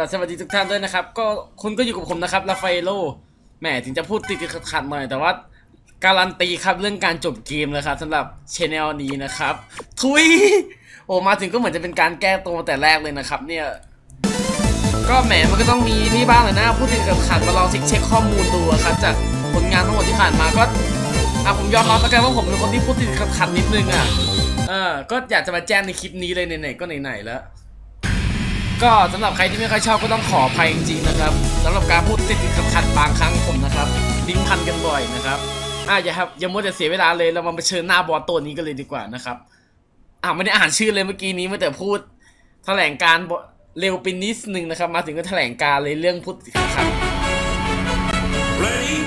และสวัสดีทุกท่านด้วยนะครับ ก็คุณก็อยู่กับผมนะครับลาฟาเอโลแหมถึงจะพูดติดขัดหน่อยแต่ว่า การันตีครับเรื่องการจบเกมเลยครับสำหรับชแนลนี้นะครับ ทุยโอ้มาถึงก็เหมือนจะเป็นการแก้ตัวแต่แรกเลยนะครับ เนี่ย ก็แหมมันก็ต้องมีนี่บ้างเลยนะพูดติดขัดมาลองเช็คเช็คข้อมูลดูอะครับจากผลงานทั้งหมดที่ผ่านมาก็อะผมยอมรับแล้วกันว่าผมเป็นคนที่พูดติดขัดนิดนึงอะเออก็อยากจะมาแจ้งในคลิปนี้เลยไหนๆก็ไหนๆแล้ว ก็สำหรับใครที่ไม่ค่อยชอบก็ต้องขออภัยจริงๆนะครับสำหรับการพูดติดติดขัดๆบางครั้งผมนะครับลิ้นพันกันบ่อยนะครับอะอย่าครับอย่ามัวแต่เสียเวลาเลยเรามาเผชิญหน้าบอสตัวนี้กันเลยดีกว่านะครับอะไม่ได้อ่านชื่อเลยเมื่อกี้นี้เมื่อแต่พูด แถลงการบเร็วไปนิดนึงนะครับ มาถึงก็แถลงการเลยเรื่องพูดติดขัด Ready? ๆ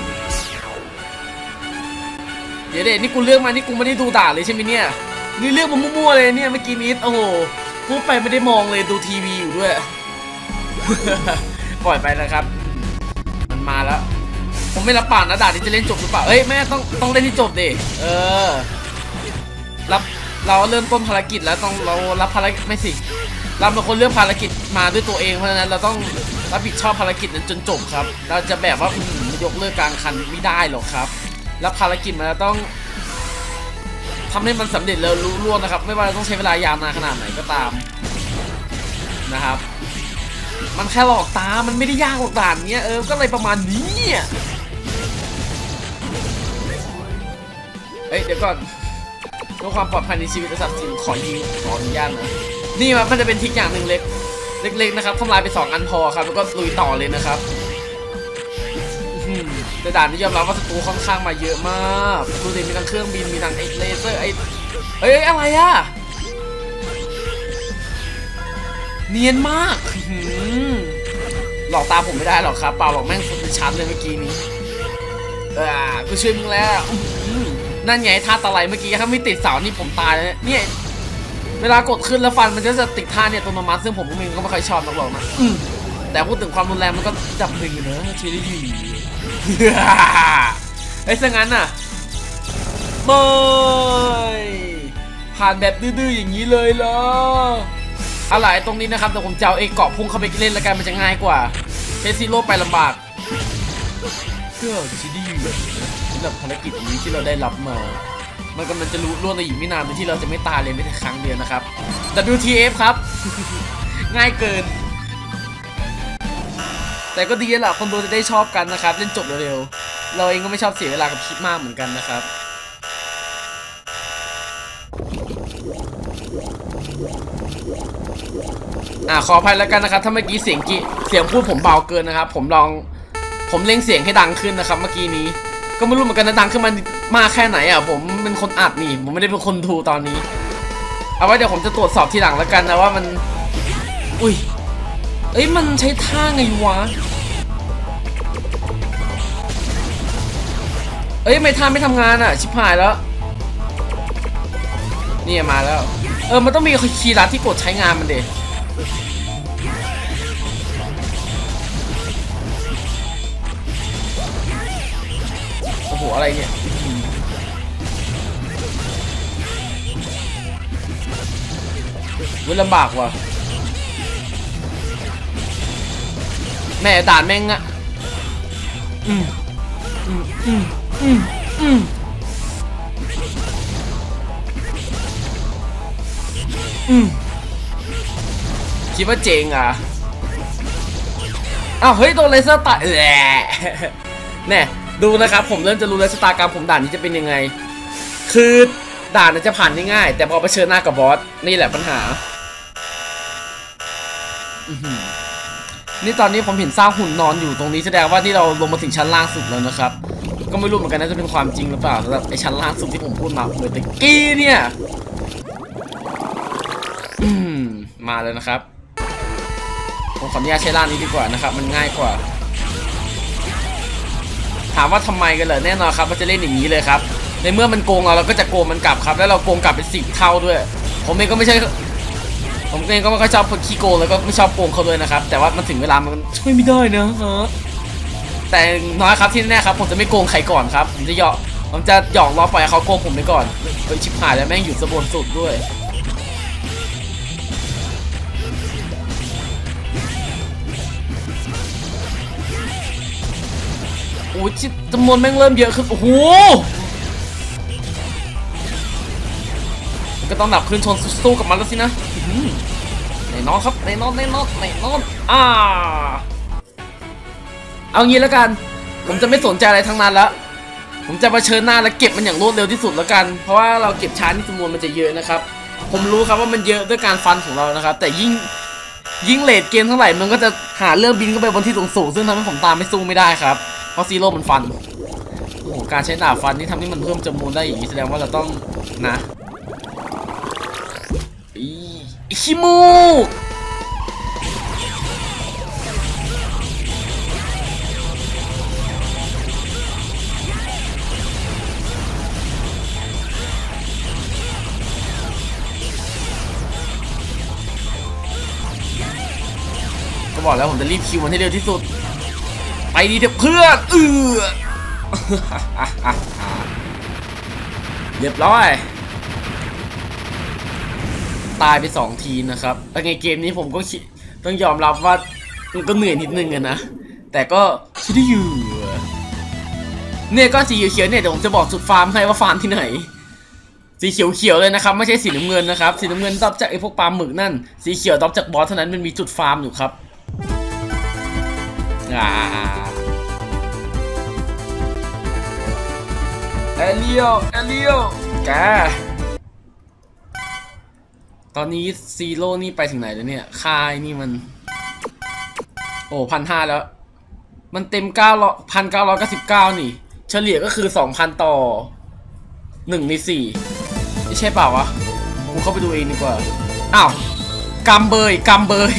เดี๋ยวเด็นี่กูเลือกมานี่กูไม่ได้ดูด่าเลยใช่ไหมเนี่ยนี่เลือกมามั่วๆเลยเนี่ยเมื่อกี้นี้โอ้โห พูดไปไม่ได้มองเลยดูทีวีอยู่ด้วย ปล่อยไปนะครับ มันมาแล้ว ผมไม่รับปากนะด่าที่จะเล่นจบหรือเปล่าเอ้ยแม่ต้องต้องเล่นที่จบดิเออ รับเราเริ่มต้นภารกิจแล้วต้องเรารับภารกิจไม่สิเราเป็นคนเลือกภารกิจมาด้วยตัวเองเพราะฉะนั้นเราต้องรับผิดชอบภารกิจนั้นจนจบครับ เราจะแบบว่าอื้อหือยกเลิกกลางคันไม่ได้หรอกครับแล้วภารกิจมันจะต้อง ทำให้มันสำเร็จแล้วรู้ล่วงนะครับ ไม่ว่าเราต้องใช้เวลายาวนานขนาดไหนก็ตามนะครับ มันแค่หลอกตา มันไม่ได้ยากหรอกด่านเนี้ยเออ ก็เลยประมาณนี้อะเฮ้ยเดี๋ยวก่อนเพื่อความปลอดภัยในชีวิตและทรัพย์สินขอยิงขออนุญาตนะนี่มันมันจะเป็นทิกอย่างหนึ่งเล็ก เล็กๆนะครับทำลายไปสองอันพอครับ แล้วก็ลุยต่อเลยนะครับ แต่ด่านนี้ยอมรับว่าศัตรูค่อนข้างมาเยอะมากดูดิมีทั้งเครื่องบินมีทั้งไอ้เลเซอร์ไอ้เอ้ยอะไรอะเนียนมากหลอกตาผมไม่ได้หรอกครับเปล่าหรอกแม่งสุดชั้นเลยเมื่อกี้นี้เออกูช่วยมึงแล้วนั่นไงท่าตะไลเมื่อกี้ถ้าไม่ติดเสานี่ผมตายเลยเนี่ยเวลากดขึ้นแล้วฟันมันก็จะติดท่าเนี่ยตัวมาซึ่งผมก็มีก็ไม่ค่อยชอบนักหรอกนะ แต่พูดถึงความรุนแรงมันก็จับหนึ่งอยู่นะชีวิตดีไอ้ซะงั้นน่ะไม่ผ่านแบบดื้อๆอย่างนี้เลยเหรออะไรตรงนี้นะครับแต่ผมจะเอาเอกเกาะพุ่งเข้าไปเล่นล้วกันมันจะง่ายกว่าเฮซิโร่ไปลำบากก็จะดีสำหรับภารกิจนี้ที่เราได้รับมา มันกำลังจะรู้ล่วงในอีกไม่นานโดยที่เราจะไม่ตายเลยไม่แต่ครั้งเดียวนะครับ WTF ครับ ง่ายเกิน แต่ก็ดีแหละคนดูจะได้ชอบกันนะครับเล่นจบเร็วๆเราเองก็ไม่ชอบเสียเวลากับคลิปมากเหมือนกันนะครับอ่าขออภัยแล้วกันนะครับ ถ้าเมื่อกี้เสียงกีเสียงพูดผมเบาเกินนะครับ ผมลองผมเล่งเสียงให้ดังขึ้นนะครับ เมื่อกี้นี้ ก็ไม่รู้เหมือนกันนะดังขึ้นมามากแค่ไหนอะผมเป็นคนอัดนี่ ผมไม่ได้เป็นคนดูตอนนี้ เอาไว้เดี๋ยวผมจะตรวจสอบทีหลังแล้วกันนะว่ามัน อุ้ย เอ้ยมันใช้ท่าไงวะ เอ้ยไม่ท่าไม่ทำงานอะ ชิบหายแล้ว นี่มาแล้ว เออมันต้องมีคีย์ลัดที่กดใช้งานมันเดโอ้โหอะไรเนี่ยเว้ยลำบากว่ะ แม่ด่านแม่งอะอืมอืมอืมอืมอืมอืมคิดว่าเจ๋งอะอ้าวเฮ้ยโดนเลเซอร์ตัดแหละแน่ดูนะครับ ผมเริ่มจะรู้แล้วชะตากรรมผมด่านนี้จะเป็นยังไง คือด่านจะผ่านง่าย แต่พอเผชิญหน้ากับบอส นี่แหละปัญหา อือหือ นี่ตอนนี้ผมเห็นซากหุ่นนอนอยู่ตรงนี้แสดงว่าที่เราลงมาถึงชั้นล่างสุดแล้วนะครับ ก็ไม่รู้เหมือนกันนะจะเป็นความจริงหรือเปล่าสำหรับไอชั้นล่างสุดที่ผมพูดมาเมื่อตะกี้เนี่ยมาเลยนะครับ ผมขออนุญาตใช้ล่างนี้ดีกว่านะครับ มันง่ายกว่า ถามว่าทำไมกันเหรอแน่นอนครับมันจะเล่นอย่างนี้เลยครับ ในเมื่อมันโกงเราเราก็จะโกงมันกลับครับ แล้วเราโกงกลับเป็นสิบเท่าด้วย ผมเองก็ไม่ใช่ ผมเองก็ไม่ค่อยชอบคนขี้โกงแล้วก็ไม่ชอบโกงเขาด้วยนะครับ แต่ว่ามันถึงเวลามันช่วยไม่ได้นะฮะแต่น้อยครับที่แน่ครับผมจะไม่โกงใครก่อนครับผมจะหยอกผมจะหยอกล้อปล่อยเขาโกงผมไปก่อนไฮ้ชิบหายแล้วแม่งอยู่สะบนสุดด้วยโอ้ยจำนวนแม่งเริ่มเยอะขึ้นโอ้โห ก็ต้องดับคืนชนสู้กับมันแล้วสินะอื้อหือไหนนอนครับไหนนอนไหนนอนไหนนอนอ่าเอางี้แล้วกัน ผมจะไม่สนใจอะไรทั้งนั้นแล้วผมจะเชิญหน้าและเก็บมันอย่างรวดเร็วที่สุดแล้วกัน เพราะว่าเราเก็บช้านี่จำนวนมันจะเยอะนะครับ ผมรู้ครับว่ามันเยอะด้วยการฟันของเรานะครับ แต่ยิ่งยิ่งเลดเกมเท่าไหร่มันก็จะหาเรื่องบินขึ้นไปบนที่สูงๆซึ่งทำให้ผมตามไม่สู้ไม่ได้ครับ เพราะซีโร่มันฟันโอ้การใช้ดาบฟันนี่ทำให้มันเพิ่มจำนวนได้อย่างนี้แสดงว่าเราต้องนะ ขี้มูกก็บอกแล้วผมจะรีบคิวมันให้เร็วที่สุด ไปดีเถอะเพื่อนเออเรียบร้อย ตายไปสองทีนะครับแต่ในเกมนี้ผมก็ต้องยอมรับว่ามันก็เหนื่อยนิดนึงอะนะ แต่ก็ช้ได้อยู่เนี่ยก็สีเขียวๆเนี่ยเดี๋ยวผมจะบอกจุดฟาร์มให้ว่าฟาร์มที่ไหน สีเขียวๆเลยนะครับไม่ใช่สีน้ำเงินนะครับ สีน้ำเงินดรอปจากไอ้พวกปลาหมึกนั่น สีเขียวดรอปจากบอสเท่านั้นมันมีจุดฟาร์มอยู่ครับอ่าเอเลียวเอเลียวแก ตอนนี้ซีโร่นี่ไปถึงไหนแล้วเนี่ยค่ายนี่มัน โอ้พันห้าแล้ว มันเต็มเก้าร้อยพันเก้าร้อยเก้าสิบเก้านี่ เฉลี่ยก็คือสองพันต่อหนึ่งในสี่ไม่ใช่เปล่าวะกูเข้าไปดูเองดีกว่า อ้าวกำเบยกำเบย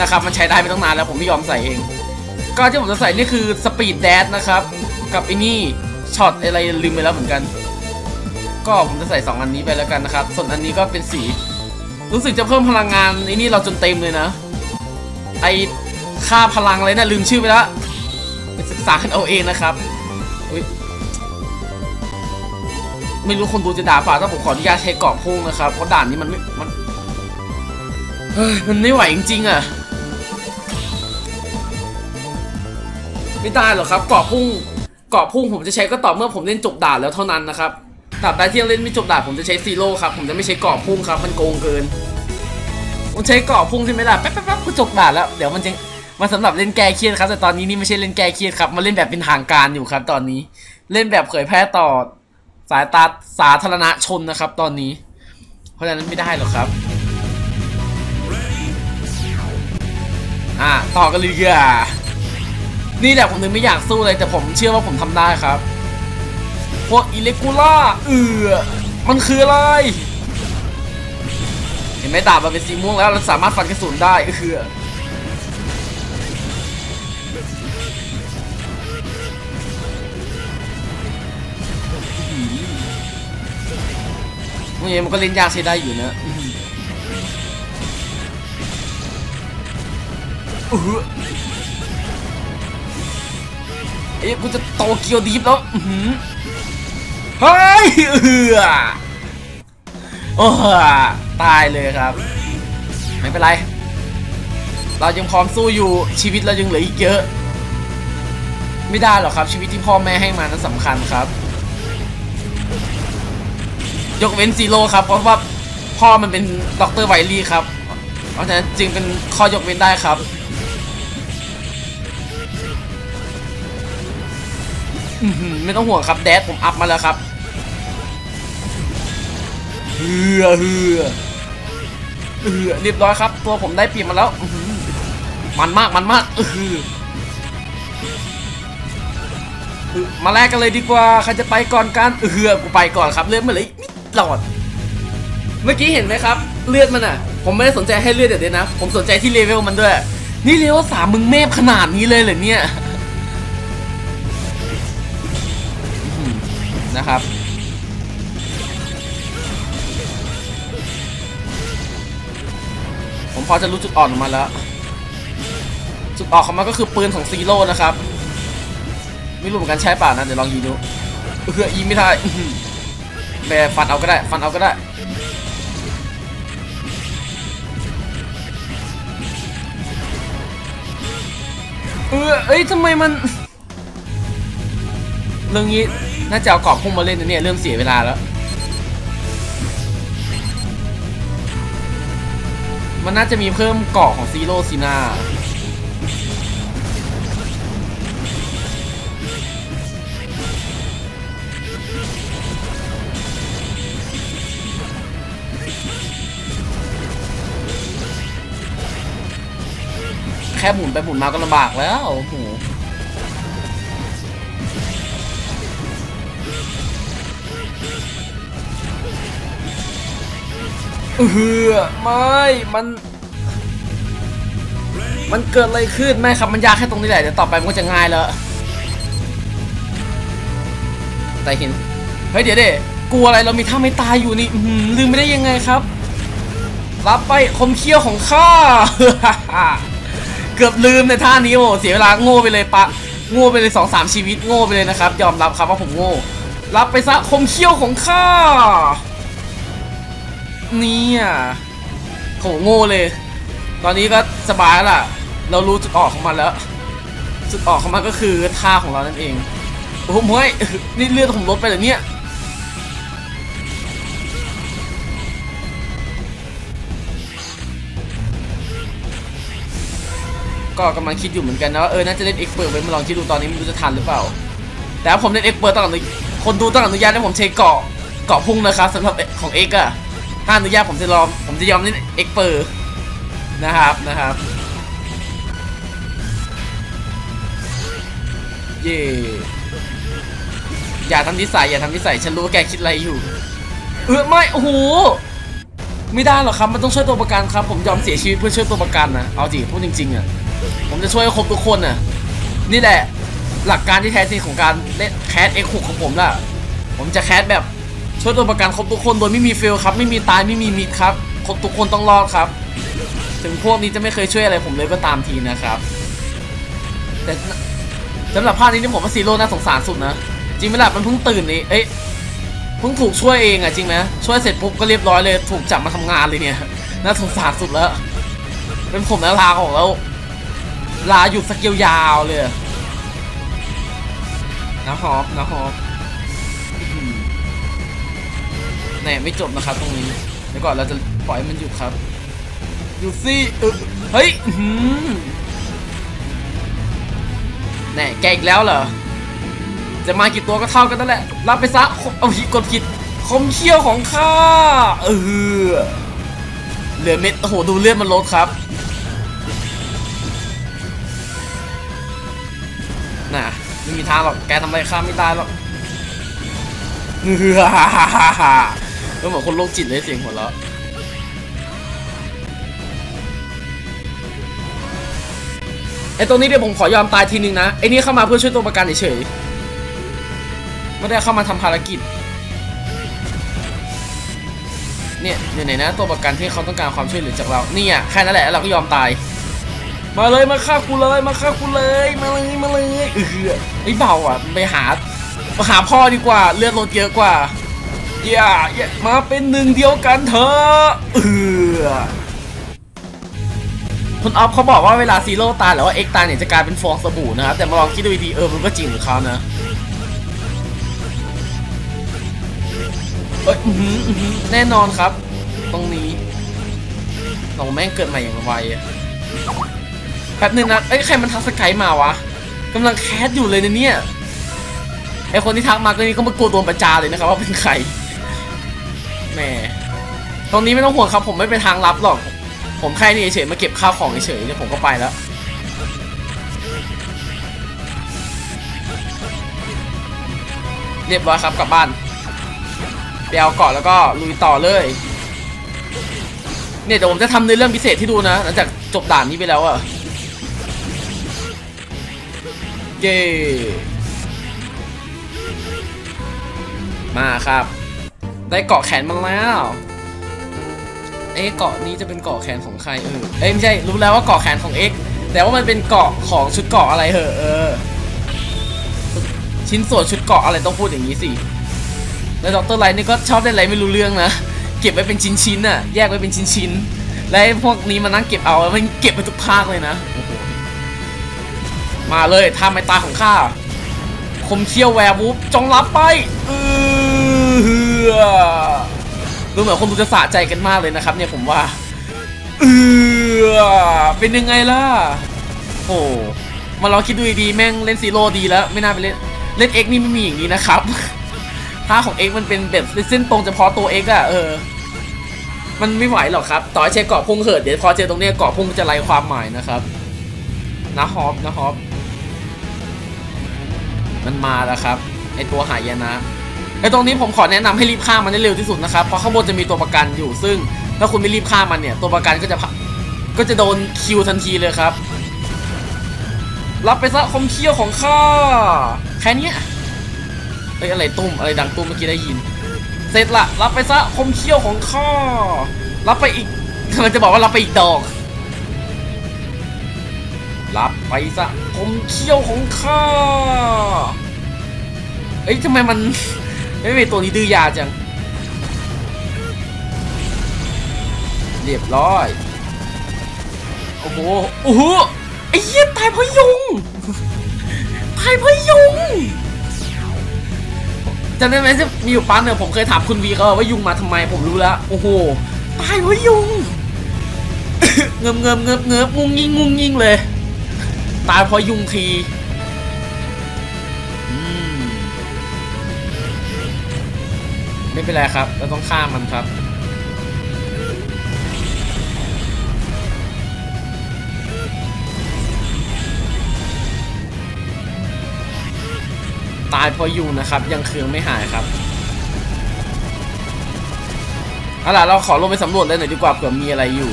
นะครับ มันใช้ได้ไม่ต้องนานแล้วผมไม่ยอมใส่เอง ก็ที่ผมจะใส่นี่คือสปีดแด e นะครับ กับไอ้นี่ช็อตอะไรลืมไปแล้วเหมือนกัน ก็ผมจะใส่ 2 อันนี้ไปแล้วกันนะครับ ส่วนอันนี้ก็เป็นสี รู้สึกจะเพิ่มพลังงานไอ้นี่เราจนเต็มเลยนะ ไอค่าพลังอะไรนะลืมชื่อไปล้วไปศึกษากันเอาเองนะครับไม่รู้คนดูจะด่าป่าถ้าผมขออนุญาตใช้เกาะพุ่งนะครับเพราะด่านนี้มันไม่มันเฮ้ยมันไม่ไหวจริงๆอะไม่ได้หรอกครับเกาะพุ่งเกาะพุ่งผมจะใช้ก็ต่อเมื่อผมเล่นจบด่านแล้วเท่านั้นนะครับ ตราบใดที่ยังเล่นไม่จบดานผมจะใช้ซีโร่ครับ ผมจะไม่ใช้เกาะพุ่งครับ มันโกงเกิน ผมใช้เกาะพุ่งใช่ไหมล่ะแป๊บแป๊บแป๊บก็จบดานแล้ว เดี๋ยวมันจะมันสำหรับเล่นแก้เครียดครับ แต่ตอนนี้นี่ไม่ใช่เล่นแก้เครียดครับมาเล่นแบบเป็นทางการอยู่ครับ ตอนนี้ เล่นแบบเผยแพร่ต่อสายตาสาธารณชนนะครับ ตอนนี้ เพราะฉะนั้นไม่ได้หรอกครับอะต่อกันเลยดีกว่านี่แหละผมถึงไม่อยากสู้เลยแต่ผมเชื่อว่าผมทำได้ครับ พวกอิเลกูล่าเออมันคืออะไร เห็นไหมดาบมันเป็นสีม่วงแล้วเราสามารถฟันกระสุนได้ก็คือเมื่อกี้มันก็เล่นยากใช้ได้อยู่นะอื้อหืออื้อหือเอ้ยกูจะโตเกียวดีฟแล้ว อื้อ เฮ้ยเออโอ้ตายเลยครับ ไม่เป็นไร เรายังพร้อมสู้อยู่ชีวิตเรายังเหลืออีกเยอะ ไม่ได้หรอกครับชีวิตที่พ่อแม่ให้มานั้นสำคัญครับ ยกเว้นซีโร่ครับ เพราะว่าพ่อมันเป็นด็อกเตอร์ไวลี่ครับ เพราะฉะนั้นจึงเป็นข้อยกเว้นได้ครับ ไม่ต้องห่วงครับแดดผมอัพมาแล้วครับเฮือเฮือเฮือเรียบร้อยครับ ตัวผมได้เปลี่ยนมาแล้วมันมากมันมากเออมาแลกกันเลยดีกว่าใครจะไปก่อนกันเออกูไปก่อนครับเลือดมันเลยนิดหลอด เมื่อกี้เห็นไหมครับ เลือดมันอะ ผมไม่ได้สนใจให้เลือดเดี๋ยนะ ผมสนใจที่เลเวลมันด้วย นี่เลเวลสามมึงเมฟขนาดนี้เลยเหรอเนี่ย นะครับ ผมพอจะรู้จุดอ่อนของมันแล้ว จุดอ่อนของมันก็คือปืนของซีโร่นะครับ ไม่รู้เหมือนกันใช่ป่ะนะ เดี๋ยวลองยิงดูเออยิงไม่ได้แบบฟันเอาก็ได้ ฟันเอาก็ได้ เออเอ้ยทำไมมันรื่องนี้ น่าจะเอากรอบพุ่งมาเล่นนะเนี่ยเริ่มเสียเวลาแล้ว มันน่าจะมีเพิ่มเกาะของซีโร่ซีนาแค่หมุนไปหมุนมาก็ลำบากแล้วโอ้โห เออไม่มัน มันเกิดอะไรขึ้นไม่ครับมันยากแค่ตรงนี้แหละเดี๋ยวต่อไปมันก็จะง่ายแล้วแต่เห็นเฮ้ยเดี๋ยวเด็กลัวอะไรเรามีท่าไม่ตายอยู่นี่อืลืมไม่ได้ยังไงครับ รับไปคมเขี้ยวของข้าเกือบลืมในท่านี้โอ้เสียเวลาโง่ไปเลยปะโง่ไปเลยสองสามชีวิตโง่ไปเลยนะครับ ยอมรับครับว่าผมโง่ รับไปซะคมเขี้ยวของข้า เนี่ยโหโง่เลย ตอนนี้ก็สบายแล้วล่ะ เรารู้จุดออกของมันแล้ว จุดออกของมันก็คือท่าของเรานั่นเอง โอ้โหเฮ้ยนี่เลือดผมลดไปเหรอเนี่ยก็กำลังคิดอยู่เหมือนกันนะว่าเออน่าจะเล่นเอ็กเปิดไว้มาลองคิดดูตอนนี้ม่รู้จะทันหรือเปล่า แต่ผมเล่นเอ็กเปิดต้องอนุคนดูต้องอนุญาตให้ผมใช้เกาะเกาะพุ่งนะครับสำหรับของเอ็กอะ ถ้าอนุญาตผมจะยอมผมจะยอมเล่นเอ็กเปอร์นะครับนะครับ เย่อย่าทำนิสัยอย่าทำนิสัยฉันรู้ว่าแกคิดอะไรอยู่ เออไม่โอ้โหไม่ได้หรอกครับมันต้องช่วยตัวประกันครับ ผมยอมเสียชีวิตเพื่อช่วยตัวประกันนะเอาจริงพูดจริงๆอะผมจะช่วยครบทุกคนน่ะนี่แหละหลักการที่แท้จริงของการเล่นแคสเอ็กหกของผมล่ะ ผมจะแคสแบบ ช่วยตัวประกันครบทุกคนโดยไม่มีเฟลครับ ไม่มีตายไม่มีมิดครับครบทุกคนต้องรอดครับ ถึงพวกนี้จะไม่เคยช่วยอะไรผมเลยก็ตามทีนะครับ แต่สำหรับภาคนี้ที่ผมว่าซีโร่น่าสงสารสุดนะ จริงไหมล่ะมันเพิ่งตื่นนี่เอ้ยเพิ่งถูกช่วยเองอะจริงไหมช่วยเสร็จปุ๊บก็เรียบร้อยเลย ถูกจับมาทำงานเลยเนี่ยน่าสงสารสุดแล้ว เป็นผมนะลาออกแล้ว ลาหยุดสักยาวเลยนะฮอปนะฮอป แน่ไม่จบนะครับตรงนี้เดี๋ยวก่อนเราจะปล่อยมันหยุดครับหยุดสิเออเฮ้ยหือแน่แกอีกแล้วเหรอจะมากี่ตัวก็เท่ากันนั่นแหละ รับไปซะ เอาผิดกดผิด คมเขี้ยวของข้า เออ เหลือเม็ด โอ้โห ดูเลือดมันลดครับ น่ะ ไม่มีทางหรอก แกทำอะไรข้าไม่ตายหรอกเฮือฮ่า ก็เหมือนคนโรคจิตเลยเสียงหัวเราะไอตรงนี้เดี๋ยวผมขอยอมตายทีนึงนะไอนี่เข้ามาเพื่อช่วยตัวประกันเฉยๆไม่ได้เข้ามาทำภารกิจ เนี่ยอยู่ไหนนะ ตัวประกันที่เขาต้องการความช่วยเหลือจากเราเนี่ยแค่นั้นแหละแล้วเราก็ยอมตาย มาเลยมาฆ่ากูเลยมาฆ่ากูเลยมาเลยมาเลยเออไอเบาอะไปหามาหาพ่อดีกว่าเลือดลดเยอะกว่า อย่าอย่ามาเป็นหนึ่งเดียวกันเถอะเออคุณออฟเขาบอกว่าเวลาซีโร่ตายหรือว่าเอ็กตายเนี่ยจะกลายเป็นฟองสบู่นะครับ แต่มาลองคิดดูดีๆเออมันก็จริงของเขานะเอ้ยอืแน่นอนครับ ตรงนี้เราแม่งเกิดใหม่อย่างไวแป๊บนึงนะเอ้ยใครมันทักสกายมาวะกำลังแคสอยู่เลยนะเนี่ยไอคนที่ทักมาก็นี่ก็มากลัวโดนประจาเลยนะครับว่าเป็นใคร แหมตรงนี้ไม่ต้องห่วงครับ ผมไม่ไปทางลับหรอก ผมแค่นี่เฉยมาเก็บข้าวของเฉยเดี๋ยวผมก็ไปแล้วเรียบร้อยครับกลับบ้านไปเอาเกาะแล้วก็ลุยต่อเลย เนี่ยเดี๋ยวผมจะทำในเรื่องพิเศษที่ดูนะหลังจากจบด่านนี้ไปแล้วอะเย้มาครับ ได้เกาะแขนมาแล้ว เอ๊ะเกาะนี้จะเป็นเกาะแขนของใครเออเอ้ยไม่ใช่รู้แล้วว่าเกาะแขนของ X แต่ว่ามันเป็นเกาะของชุดเกาะอะไรเหอะเออ ชิ้นส่วนชุดเกาะอะไรต้องพูดอย่างนี้สิ แล้วดรไลท์นี่ก็ชอบเล่นอะไรไม่รู้เรื่องนะ เก็บไว้เป็นชิ้นๆน่ะ แยกไว้เป็นชิ้นๆ แล้วพวกนี้มานั่งเก็บเอาแล้วมันเก็บไปทุกภาคเลยนะ มาเลยทำไมตาของข้าคมเขี้ยวแวร์วูฟจงรับไปเออ ดูเหมือนคนดูจะสะใจกันมากเลยนะครับ เนี่ยผมว่า เออเป็นยังไงล่ะ โอ้มาลองคิดดูดีๆแม่งเล่นซีโร่ดีแล้ว ไม่น่าไปเล่น เล่นเอ็กนี่ไม่มีอย่างนี้นะครับท่าของเอ็กมันเป็นแบบเส้นตรงเฉพาะตัวเอ็กอะเออ มันไม่ไหวหรอกครับ ต่อให้ใช้เกาะพุ่งเหิดเดี๋ยวพอเจอตรงเนี้ยเกาะพุ่งจะไร้ความหมายนะครับนะฮอปนะฮอปมันมาแล้วครับไอตัวหายนะ อตรงนี้ผมขอแนะนำให้รีบฆ่ามันให้เร็วที่สุดนะครับเพราะข้างบนจะมีตัวประกันอยู่ซึ่ง ถ้าคุณไม่รีบฆ่ามันเนี่ย ตัวประกันก็จะก็จะโดนคิวทันทีเลยครับ รับไปซะคมเขี้ยวของข้าแค่เนี้ยเอ้ยอะไรตุ้มอะไรดังตุ้มเมื่อกี้ได้ยิน เสร็จละรับไปซะคมเขี้ยวของข้ารับไปอีกมันจะบอกว่ารับไปอีกดอกรับไปซะคมเขี้ยวของข้าเอ้ยทำไมมัน ไม่เป็นตัวนี้ดื้อยาจัง เรียบร้อย โอ้โห โอ้โห ไอ้เหี้ยตายเพราะยุง ตายเพราะยุงจำได้ไหมที่มีอยู่ปั้นเนี่ยผมเคยถามคุณวีเขาว่ายุงมาทำไมผมรู้แล้ว โอ้โห ตายเพราะยุง เงิมเงิมเงิมเงิมงุงยิงงุงยิงเลย ตายเพราะยุงที ไม่เป็นไรครับ เราต้องฆ่ามันครับ ตายเพราะยุงนะครับ ยังเคืองไม่หายครับเอาล่ะเราขอลงไปสำรวจเลยหน่อยดีกว่าเผื่อมีอะไรอยู่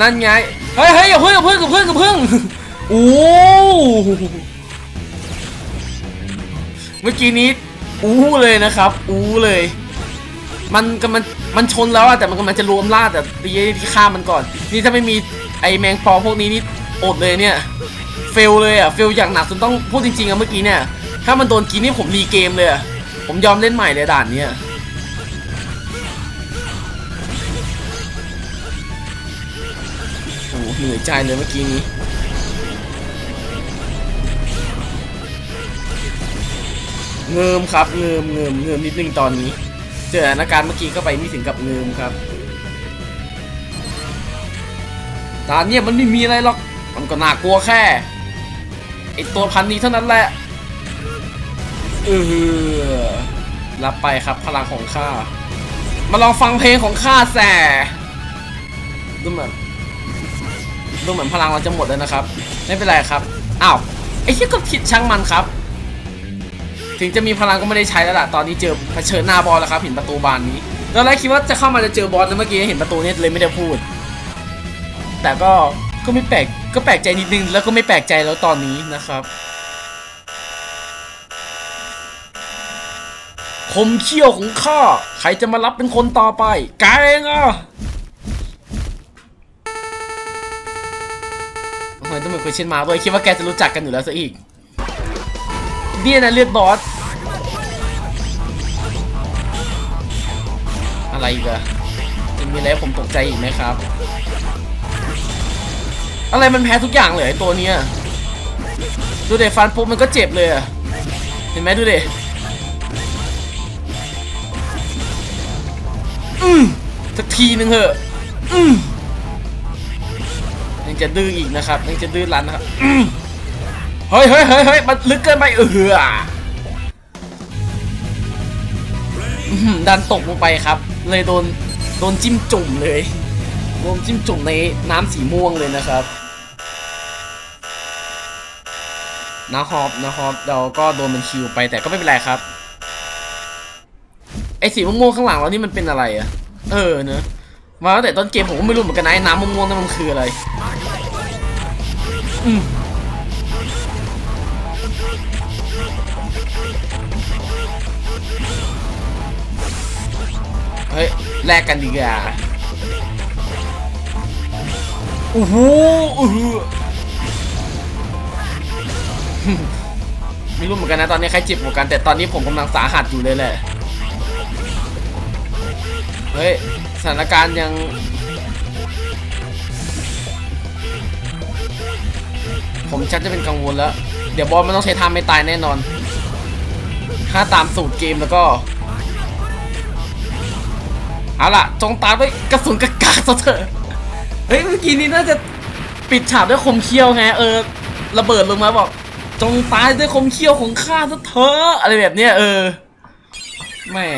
นั่นไง เฮ้ยเฮ้ยอย่าเพิ่งอย่าเพิ่งอย่าเพิ่งอย่าเพิ่งโอ้เมื่อกี้นี้ อู้เลยนะครับ อู้เลย มันกำลังมันชนแล้วอะแต่มันกำลังจะรวมล่าแต่ตีที่ฆ่ามันก่อน นี่ถ้าไม่มีไอแมงปอพวกนี้นี่อดเลยเนี่ย เฟลเลยอะเฟลอย่างหนักจนต้องพูดจริงๆอะเมื่อกี้เนี่ย ถ้ามันโดนกินนี่ผมรีเกมเลยอะผมยอมเล่นใหม่เลยด่านเนี้ยโอ้หเหนื่อยใจเลยเมื่อกี้นี้ เงิมครับเงิมเงิมเงิมนิดนึงตอนนี้ เจอสถานการณ์เมื่อกี้ก็ไปไม่ถึงกับเงิมครับตอนเนี้ยมันไม่มีอะไรหรอกมันก็น่ากลัวแค่ไอตัวพันนี้เท่านั้นแหละเออรับไปครับพลังของข้ามาลองฟังเพลงของข้าแส่ดูเหมือนดูเหมือนพลังเราจะหมดแล้วนะครับ ไม่เป็นไรครับอ้าวไอ้ที่ก็คิดช่างมันครับ ถึงจะมีพลังก็ไม่ได้ใช้แล้วล่ะตอนนี้เจอเผชิญหน้าบอลแล้วครับเห็นประตูบานนี้ตอนแรกคิดว่าจะเข้ามาจะเจอบอลนะเมื่อกี้เห็นประตูนี้เลยไม่ได้พูด แต่ก็ก็ไม่แปลกก็แปลกใจนิดนึงแล้วก็ไม่แปลกใจแล้วตอนนี้นะครับคมเขี้ยวของข้าใครจะมารับเป็นคนต่อไปกายเองอะทำไมต้องเป็นคนเช่นมาด้วยคิดว่าแกจะรู้จักกันอยู่แล้วซะอีกเนี่ยนะเลือดบอส อะไรอีกอะจะมีอะไรผมตกใจอีกไหมครับ อะไรมันแพ้ทุกอย่างเลยตัวเนี้ยดูเดฟันปุ๊บมันก็เจ็บเลยอะเห็นไหมดูเดอืมสักทีนึงเหอะอืมยังจะดื้ออีกนะครับยังจะดื้อรั้นนะครับเฮ้ยเฮ้ยเฮ้ยเฮ้ยมันลึกเกินไปเอออื้อหือดันตกลงไปครับ เลยโดนโดนจิ้มจุ่มเลยโดนจิ้มจุ่มในน้ำสีม่วงเลยนะครับนะฮอบนะฮอบเราก็โดนมันคิวไปแต่ก็ไม่เป็นไรครับไอสีม่วงๆข้างหลังเรานี่มันเป็นอะไรอะเออเนอะมาตั้งแต่ต้นเกมผมก็ไม่รู้เหมือนกันนะไอ้น้ำม่วงๆนั่นมันคืออะไรอืม เฮ้ยแลกกันดีกว่าโอ้โหอื้อหือไม่รู้เหมือนกันนะตอนนี้ใครเจ็บเหมือนกัน แต่ตอนนี้ผมกำลังสาหัสอยู่เลยแหละ เฮ้ยสถานการณ์ยังผมชักจะเป็นกังวลแล้ว เดี๋ยวบอสมันต้องใช้ท่าไม่ตายแน่นอน ถ้าตามสูตรเกมแล้วก็ เอาล่ะ จงตายด้วยกระสุนกระกาซะเถอะเฮ้ยเมื่อกี้นี้น่าจะปิดฉากด้วยคมเขี้ยวไงเออระเบิดลงมาบอก จงตายด้วยคมเขี้ยวของข้าซะเถอะอะไรแบบเนี้ยเออแม่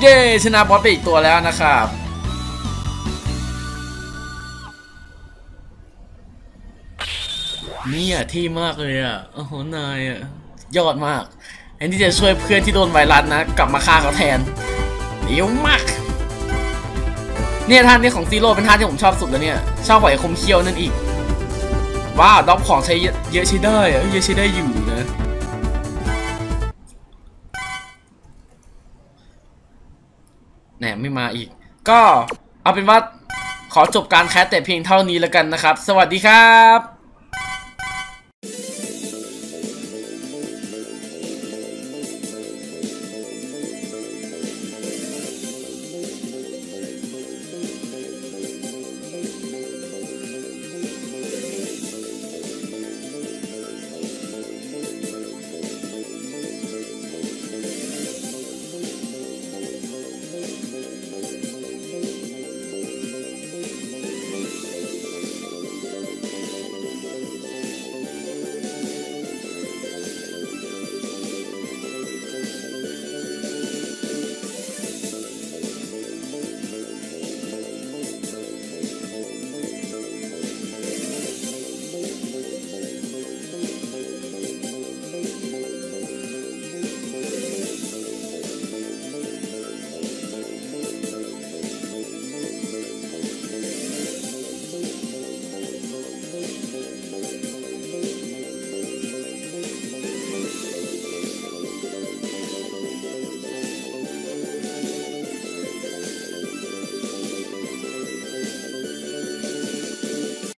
เย้ชนะบอสไปอีกตัวแล้วนะครับเนี่ยที่มากเลยอะโอ้โหนายอะยอดมาก แอนที่จะช่วยเพื่อนที่โดนไวรัสนะ กลับมาฆ่าเขาแทนเดี๋ยวมาก เนี่ยท่านนี้ของซีโร่เป็นท่านที่ผมชอบสุดแล้วเนี่ย ชอบไอ้คมเคี้ยวนั่นอีก ว้าวดอกของใช้เยอะเยอะใช้ได้อะเยอะใช้ได้อยู่นะแหนไม่มาอีก ก็เอาเป็นว่าขอจบการแคสแต่เพียงเท่านี้แล้วกันนะครับ สวัสดีครับ